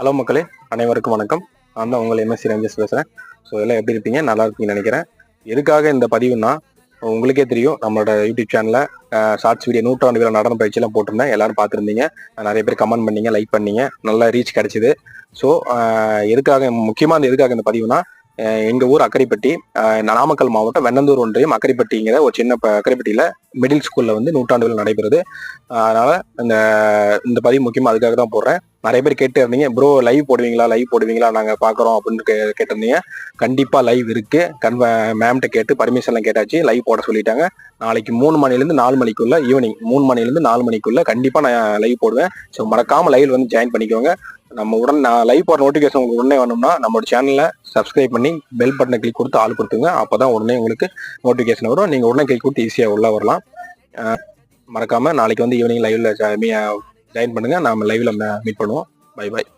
Hello மக்களே அனைவருக்கும் வணக்கம். நான் தான் உங்கள் எம்எஸ்சி ரஞ்சஸ் பேசுகிறேன் ஸோ எல்லாம் எப்படி இருப்பீங்க? நல்லா இருப்பீங்கன்னு நினைக்கிறேன். எதுக்காக இந்த பதிவுன்னா உங்களுக்கே தெரியும் நம்மளோட யூடியூப் சேனலில் ஷார்ட்ஸ் வீடியோ நூற்றாண்டு விழா நடன பயிற்சியெல்லாம் போட்டிருந்தேன். எல்லாரும் பார்த்துருந்தீங்க. நிறைய பேர் கமெண்ட் பண்ணீங்க லைக் பண்ணீங்க. நல்ல ரீச் கிடைச்சிது. ஸோ எதுக்காக முக்கியமாக அந்த எதுக்காக இந்த பதிவுனா எங்கள் ஊர் அக்கரைப்பட்டி நாமக்கல் மாவட்டம் வெண்ணந்தூர் ஒன்றியம் அக்கரைப்பட்டிங்கிற ஒரு சின்ன அக்கரைப்பட்டியில் மிடில் ஸ்கூல்ல வந்து நூற்றாண்டு விழா நடைபெறுது. அதனால் அதனால இந்த இந்த பதிவு முக்கியமா அதுக்காக தான் போடுறேன். நிறைய பேர் கேட்டு இருந்தீங்க ப்ரோ லைவ் போடுவீங்களா? லைவ் போடுவீங்களா? நாங்க பாக்குறோம் அப்படின்னு கே கேட்டிருந்தீங்க. கண்டிப்பா லைவ் இருக்கு. கன்வ மேம்கிட்ட கேட்டு பர்மிஷன்லாம் கேட்டாச்சு. லைவ் போட சொல்லிட்டாங்க. நாளைக்கு மூணு மணிலேருந்து நாலு மணிக்குள்ள ஈவினிங் மூணு மணிலேருந்து நாலு மணிக்குள்ள கண்டிப்பா நான் லைவ் போடுவேன். ஸோ மறக்காம லைவ் வந்து ஜாயின் பண்ணிக்கோங்க. நம்ம உடனே நான் லைவ் போடுற நோட்டிஃபிகேஷன் உங்களுக்கு உடனே வேணும்னா நம்மளோட சேனலை சப்ஸ்கிரைப் பண்ணி பெல் பட்டனை கிளிக் கொடுத்து ஆள் கொடுத்துங்க. அப்பதான் உடனே உங்களுக்கு நோட்டிஃபிகேஷன் வரும். நீங்கள் உடனே கிளிக் கொடுத்து ஈஸியாக உள்ளே வரலாம். மறக்காமல் நாளைக்கு வந்து ஈவினிங் லைவில் ஜாயின் பண்ணுங்கள் நம்ம லைவில் மீட் பண்ணுவோம். By by